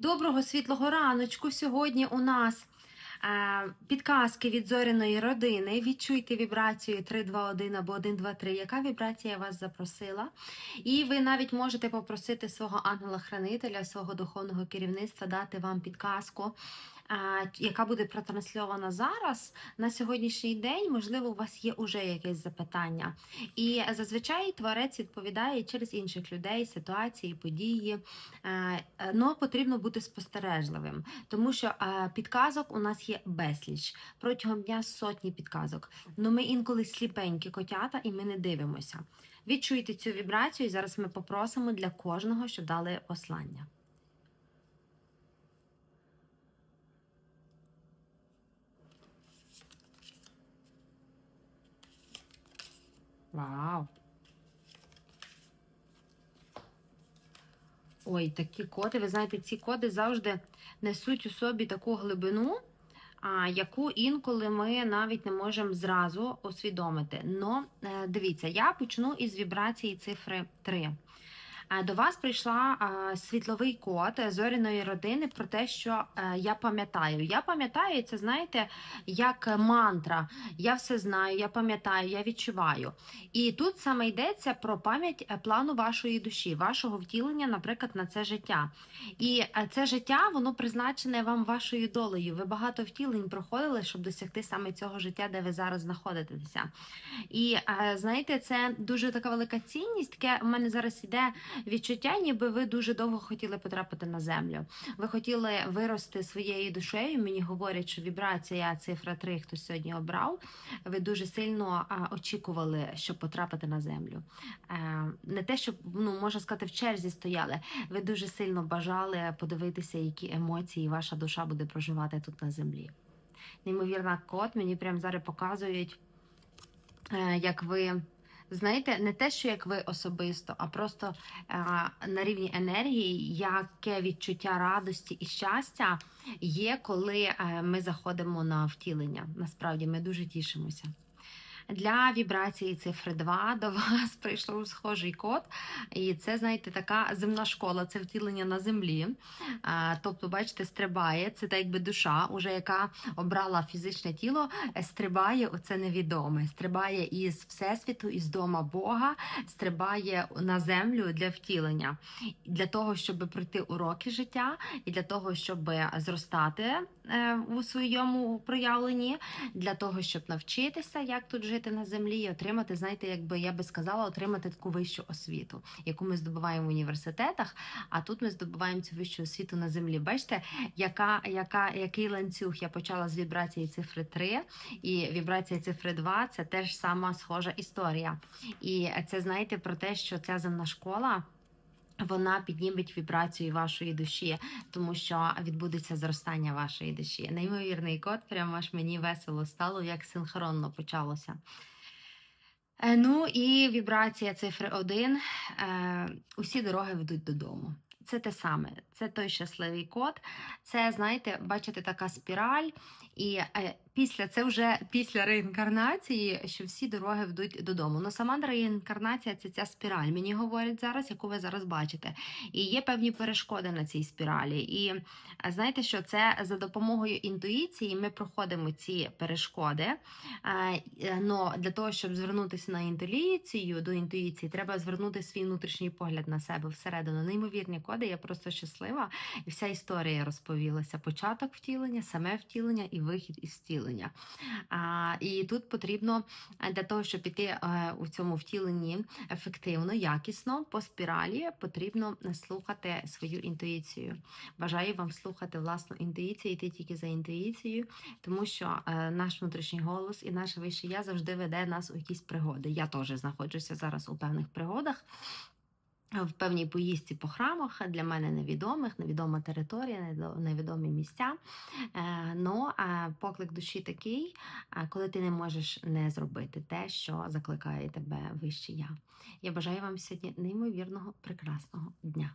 Доброго світлого раночку. Сьогодні у нас е, підказки від зоряної родини. Відчуйте вібрацію 321 або 123, яка вібрація вас запросила. І ви навіть можете попросити свого ангела-хранителя, свого духовного керівництва дати вам підказку. Яка буде протрансльована зараз на сьогоднішній день, можливо, у вас є уже якесь запитання. І зазвичай творець відповідає через інших людей, ситуації, події. Е, Но потрібно бути спостережливим, тому що е, підказок у нас є безліч протягом дня сотні підказок. Ну ми інколи сліпенькі котята, і ми не дивимося. Відчуйте цю вібрацію, і зараз ми попросимо для кожного, щоб дали послання. Вау! Ой, такі коди. Ви знаєте, ці коди завжди несуть у собі таку глибину, яку інколи ми навіть не можемо зразу усвідомити. Но е, дивіться, я почну із вібрації цифри 3. Е, До вас прийшла е, світловий код зоряної родини про те, що е, я пам'ятаю. Я пам'ятаю, це знаєте, як мантра. Я все знаю, я пам'ятаю, я відчуваю. І тут саме йдеться про пам'ять плану вашої душі, вашого втілення, наприклад, на це життя. І це життя, воно призначене вам вашою долею. Ви багато втілень проходили, щоб досягти саме цього життя, де ви зараз знаходитеся. І знаєте, це дуже така велика цінність. Таке у мене зараз іде відчуття, ніби ви дуже довго хотіли потрапити на землю. Ви хотіли вирости своєю душею. Мені говорять, що вібрація цифра 3, хто сьогодні обрав. Ви дуже сильно очікували, щоб потрапити на землю. Е, не те, щоб ну можна сказати, в черзі стояли. Ви дуже сильно бажали подивитися, які емоції ваша душа буде проживати тут на землі. Неймовірна код мені прямо зараз показують, е, як ви. Знаєте, не те, що як ви особисто, а просто е, на рівні енергії, яке відчуття радості і щастя є, коли е, ми заходимо на втілення. Насправді ми дуже тішимося. Для вібрації цифри 2 до вас прийшов схожий код, і це, знаєте, така земна школа, це втілення на землі. Тобто, бачите, стрибає, це так якби душа, уже яка обрала фізичне тіло, стрибає оце невідоме, стрибає із Всесвіту, із дома Бога, стрибає на землю для втілення, для того, щоб пройти уроки життя, і для того, щоб зростати е, у своєму проявленні, для того, щоб навчитися, як тут жити на землі, і отримати, знаєте, якби я би сказала, отримати таку вищу освіту, яку ми здобуваємо в університетах. А тут ми здобуваємо цю вищу освіту на землі. Бачите, яка, яка, який ланцюг я почала з вібрації цифри 3, і вібрація цифри 2 це теж сама схожа історія. І це знаєте про те, що ця земна школа. Вона підніметь вібрацію вашої душі, тому що відбудеться зростання вашої душі. Неймовірний код, прямо аж мені весело стало, як синхронно почалося. Е, Ну і вібрація цифри 1. Е, усі дороги ведуть додому. Це те саме, це той щасливий код. Це, знаєте, бачите, така спіраль, і е, після це вже після реінкарнації, що всі дороги ведуть додому. Ну сама реінкарнація це ця спіраль. Мені говорять зараз, яку ви зараз бачите. І є певні перешкоди на цій спіралі. І знаєте, що це за допомогою інтуїції ми проходимо ці перешкоди. Е, Но для того, щоб звернутися на інтуїцію, до інтуїції, треба звернути свій внутрішній погляд на себе всередину. Неймовірні коди, я просто щаслива. І вся історія розповілася. Початок втілення, саме втілення і вихід із втілення. А, І тут потрібно е, для того, щоб піти е, у цьому втіленні ефективно, якісно, по спіралі, потрібно слухати свою інтуїцію. Бажаю вам слухати власну інтуїцію, йти тільки за інтуїцією, тому що е, наш внутрішній голос і наше вище я завжди веде нас у якісь пригоди. Я теж знаходжуся зараз у певних пригодах. В певній поїздці по храмах для мене невідомих, невідома територія, невідомі місця. Ну е, поклик душі такий, коли ти не можеш не зробити те, що закликає тебе вище я. Я бажаю вам сьогодні неймовірного прекрасного дня.